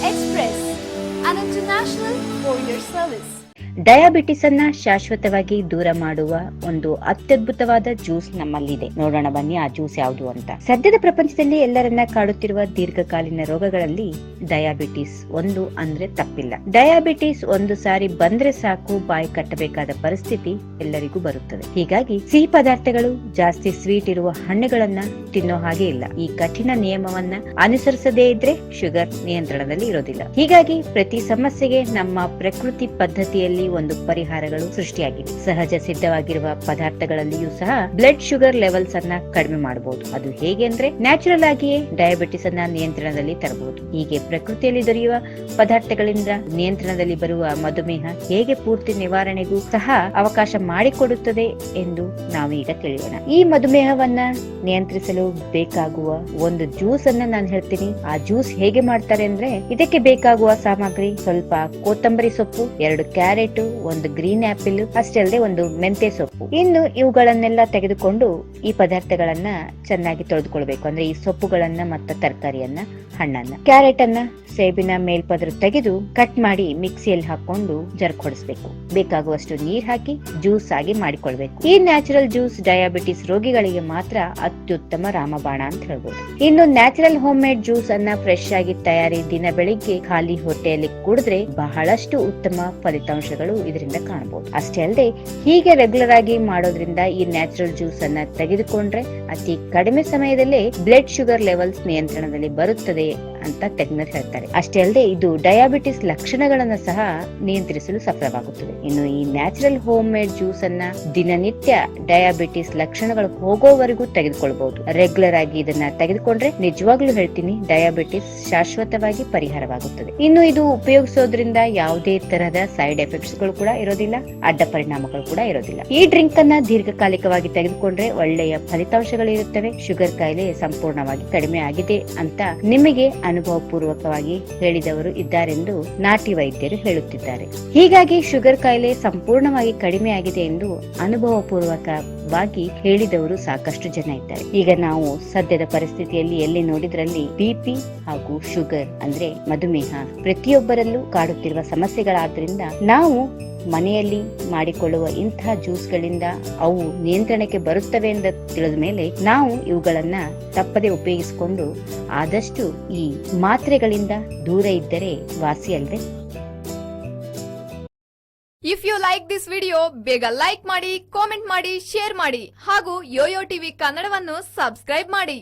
Express, an international courier service. Diabetes ಅನ್ನ ಶಾಶ್ವತವಾಗಿ ದೂರ ಮಾಡುವ ಒಂದು ಅತ್ಯದ್ಭುತವಾದ ಜ್ಯೂಸ್ ನಮ್ಮಲ್ಲಿದೆ. ನೋಡೋಣ ಬನ್ನಿ ಆ ಜ್ಯೂಸ್ ಯಾವುದು ಅಂತ. ಸದ್ಯದ ಪ್ರಪಂಚದಲ್ಲಿ ಎಲ್ಲರನ್ನ ಕಾಡುತ್ತಿರುವ ದೀರ್ಘಕಾಲೀನ ರೋಗಗಳಲ್ಲಿ ಡಯಾಬಿಟಿಸ್ ಒಂದು ಅಂದ್ರೆ ತಪ್ಪಿಲ್ಲ. ಡಯಾಬಿಟಿಸ್ ಒಂದು ಸಾರಿ ಬಂದ್ರೆ ಸಾಕು, ಬಾಯಿ ಕಟ್ಟಬೇಕಾದ ಪರಿಸ್ಥಿತಿ ಎಲ್ಲರಿಗೂ ಬರುತ್ತದೆ. ಹೀಗಾಗಿ ಸಿಹಿ ಪದಾರ್ಥಗಳು ಜಾಸ್ತಿ ಸ್ವೀಟ್ ಇರುವ ಹಣ್ಣುಗಳನ್ನ ತಿನ್ನೋ ಹಾಗೆ ಇಲ್ಲ. ಈ ಕಠಿಣ ನಿಯಮವನ್ನ ಅನುಸರಿಸದೇ ಇದ್ರೆ ಶುಗರ್ ನಿಯಂತ್ರಣದಲ್ಲಿ ಇರೋದಿಲ್ಲ. ಹೀಗಾಗಿ ಪ್ರತಿ ಸಮಸ್ಯೆಗೆ ನಮ್ಮ ಪ್ರಕೃತಿ ಪದ್ಧತಿಯಲ್ಲಿ ಒಂದು ಪರಿಹಾರಗಳು ಸೃಷ್ಟಿಯಾಗಿವೆ. ಸಹಜ ಸಿದ್ಧವಾಗಿರುವ ಪದಾರ್ಥಗಳಲ್ಲಿಯೂ ಸಹ ಬ್ಲಡ್ ಶುಗರ್ ಲೆವೆಲ್ಸ್ ಅನ್ನ ಕಡಿಮೆ ಮಾಡಬಹುದು ಅದು ಹೇಗೆ ಅಂದ್ರೆ ನ್ಯಾಚುರಲ್ ಆಗಿಯೇ ಡಯಾಬಿಟಿಸ್ ಅನ್ನ ನಿಯಂತ್ರಣದಲ್ಲಿ ತರಬಹುದು. ಹೀಗೆ ಪ್ರಕೃತಿಯಲ್ಲಿ ದೊರೆಯುವ ಪದಾರ್ಥಗಳಿಂದ ನಿಯಂತ್ರಣದಲ್ಲಿ ಬರುವ ಮಧುಮೇಹ ಹೇಗೆ ಪೂರ್ತಿ ನಿವಾರಣೆಗೂ ಸಹ ಅವಕಾಶ ಮಾಡಿಕೊಡುತ್ತದೆ ಎಂದು ನಾವೀಗ ತಿಳಿಯೋಣ. ಈ ಮಧುಮೇಹವನ್ನ ನಿಯಂತ್ರಿಸಲು ಬೇಕಾಗುವ ಒಂದು ಜ್ಯೂಸ್ ಅನ್ನ ನಾನು ಹೇಳ್ತೀನಿ. ಆ ಜ್ಯೂಸ್ ಹೇಗೆ ಮಾಡ್ತಾರೆ ಅಂದ್ರೆ ಇದಕ್ಕೆ ಬೇಕಾಗುವ ಸಾಮಗ್ರಿ ಸ್ವಲ್ಪ ಕೊತ್ತಂಬರಿ ಸೊಪ್ಪು, ಎರಡು ಕ್ಯಾರೆಟ್ ಒಂದು ಗ್ರೀನ್ ಆಪಲ್ ಅಷ್ಟೇ ಅಲ್ಲದೆ ಒಂದು ಮೆಂತೆ ಸೊಪ್ಪು. ಇನ್ನು ಇವುಗಳನ್ನೆಲ್ಲ ತೆಗೆದುಕೊಂಡು ಈ ಪದಾರ್ಥಗಳನ್ನ ಚೆನ್ನಾಗಿ ತೊಳೆದುಕೊಳ್ಬೇಕು. ಅಂದ್ರೆ ಈ ಸೊಪ್ಪುಗಳನ್ನ ಮತ್ತು ತರಕಾರಿಯನ್ನ, ಹಣ್ಣನ್ನ. ಕ್ಯಾರೆಟ್ ಅನ್ನ ಸೇಬಿನ ಮೇಲ್ಪದ್ರ ತೆಗೆದು ಕಟ್ ಮಾಡಿ ಮಿಕ್ಸಿಯಲ್ಲಿ ಹಾಕೊಂಡು ಜರ್ಕೊಡಿಸ್ಬೇಕು. ಬೇಕಾಗುವಷ್ಟು ನೀರ್ ಹಾಕಿ ಜ್ಯೂಸ್ ಆಗಿ ಮಾಡಿಕೊಳ್ಬೇಕು. ಈ ನ್ಯಾಚುರಲ್ ಜ್ಯೂಸ್ ಡಯಾಬಿಟಿಸ್ ರೋಗಿಗಳಿಗೆ ಮಾತ್ರ ಅತ್ಯುತ್ತಮ ರಾಮಬಾಣ ಅಂತ ಹೇಳ್ಬೋದು. ಇನ್ನು ನ್ಯಾಚುರಲ್ ಹೋಮ್ ಮೇಡ್ ಜ್ಯೂಸ್ ಅನ್ನ ಫ್ರೆಶ್ ಆಗಿ ತಯಾರಿ ದಿನ ಬೆಳಿಗ್ಗೆ ಖಾಲಿ ಹೊಟ್ಟೆಯಲ್ಲಿ ಕುಡಿದ್ರೆ ಬಹಳಷ್ಟು ಉತ್ತಮ ಫಲಿತಾಂಶಗಳು ಇದರಿಂದ ಕಾಣಬಹುದು. ಅಷ್ಟೇ ಅಲ್ಲದೆ, ಹೀಗೆ ರೆಗ್ಯುಲರ್ ಆಗಿ ಮಾಡೋದ್ರಿಂದ ಈ ನ್ಯಾಚುರಲ್ ಜ್ಯೂಸ್ ಅನ್ನ ತೆಗೆದುಕೊಂಡ್ರೆ ಅತಿ ಕಡಿಮೆ ಸಮಯದಲ್ಲೇ ಬ್ಲಡ್ ಶುಗರ್ ಲೆವೆಲ್ಸ್ ನಿಯಂತ್ರಣದಲ್ಲಿ ಬರುತ್ತದೆ. ಅಂತ ತಜ್ಞರು ಹೇಳ್ತಾರೆ. ಅಷ್ಟೇ ಅಲ್ಲದೆ ಇದು ಡಯಾಬಿಟಿಸ್ ಲಕ್ಷಣಗಳನ್ನ ಸಹ ನಿಯಂತ್ರಿಸಲು ಸಫಲವಾಗುತ್ತದೆ. ಇನ್ನು ಈ ನ್ಯಾಚುರಲ್ ಹೋಮ್ ಮೇಡ್ ಜ್ಯೂಸ್ ಅನ್ನ ದಿನನಿತ್ಯ ಡಯಾಬಿಟಿಸ್ ಲಕ್ಷಣಗಳು ಹೋಗೋವರೆಗೂ ತೆಗೆದುಕೊಳ್ಬಹುದು. ರೆಗ್ಯುಲರ್ ಆಗಿ ಇದನ್ನ ತೆಗೆದುಕೊಂಡ್ರೆ ನಿಜವಾಗ್ಲೂ ಹೇಳ್ತೀನಿ ಡಯಾಬಿಟಿಸ್ ಶಾಶ್ವತವಾಗಿ ಪರಿಹಾರವಾಗುತ್ತದೆ. ಇನ್ನು ಇದು ಉಪಯೋಗಿಸೋದ್ರಿಂದ ಯಾವುದೇ ತರಹದ ಸೈಡ್ ಎಫೆಕ್ಟ್ಸ್ಗಳು ಕೂಡ ಇರೋದಿಲ್ಲ, ಅಡ್ಡ ಪರಿಣಾಮಗಳು ಕೂಡ ಇರೋದಿಲ್ಲ. ಈ ಡ್ರಿಂಕ್ ಅನ್ನ ದೀರ್ಘಕಾಲಿಕವಾಗಿ ತೆಗೆದುಕೊಂಡ್ರೆ ಒಳ್ಳೆಯ ಫಲಿತಾಂಶಗಳು ಇರುತ್ತವೆ. ಶುಗರ್ ಕಾಯಿಲೆ ಸಂಪೂರ್ಣವಾಗಿ ಕಡಿಮೆ ಆಗಿದೆ ಅಂತ ನಿಮಗೆ ಅನುಭವ ಪೂರ್ವಕವಾಗಿ ಹೇಳಿದವರು ಇದ್ದಾರೆಂದು ನಾಟಿ ವೈದ್ಯರು ಹೇಳುತ್ತಿದ್ದಾರೆ. ಹೀಗಾಗಿ ಶುಗರ್ ಕಾಯಿಲೆ ಸಂಪೂರ್ಣವಾಗಿ ಕಡಿಮೆಯಾಗಿದೆ ಎಂದು ಅನುಭವಪೂರ್ವಕವಾಗಿ ಹೇಳಿದವರು ಸಾಕಷ್ಟು ಜನ ಇದ್ದಾರೆ. ಈಗ ನಾವು ಸದ್ಯದ ಪರಿಸ್ಥಿತಿಯಲ್ಲಿ ಎಲ್ಲಿ ನೋಡಿದ್ರಲ್ಲಿ ಬಿಪಿ ಹಾಗೂ ಶುಗರ್ ಅಂದ್ರೆ ಮಧುಮೇಹ ಪ್ರತಿಯೊಬ್ಬರಲ್ಲೂ ಕಾಡುತ್ತಿರುವ ಸಮಸ್ಯೆಗಳಾದ್ರಿಂದ ನಾವು ಮನೆಯಲ್ಲಿ ಮಾಡಿಕೊಳ್ಳುವ ಇಂತಹ ಜ್ಯೂಸ್ಗಳಿಂದ ಅವು ನಿಯಂತ್ರಣಕ್ಕೆ ಬರುತ್ತವೆ ಎಂದು ತಿಳಿದ ಮೇಲೆ ನಾವು ಇವುಗಳನ್ನ ತಪ್ಪದೆ ಉಪಯೋಗಿಸಿಕೊಂಡು ಆದಷ್ಟು ಈ ಮಾತ್ರೆಗಳಿಂದ ದೂರ ಇದ್ದರೆ ವಾಸಿ ಅಲ್ವೇ? If you like this video ಬೇಗ ಲೈಕ್ ಮಾಡಿ ಕಾಮೆಂಟ್ ಮಾಡಿ ಶೇರ್ ಮಾಡಿ ಹಾಗೂ ಯೋಯೋ ಟಿವಿ ಕನ್ನಡವನ್ನು ಸಬ್ಸ್ಕ್ರೈಬ್ ಮಾಡಿ.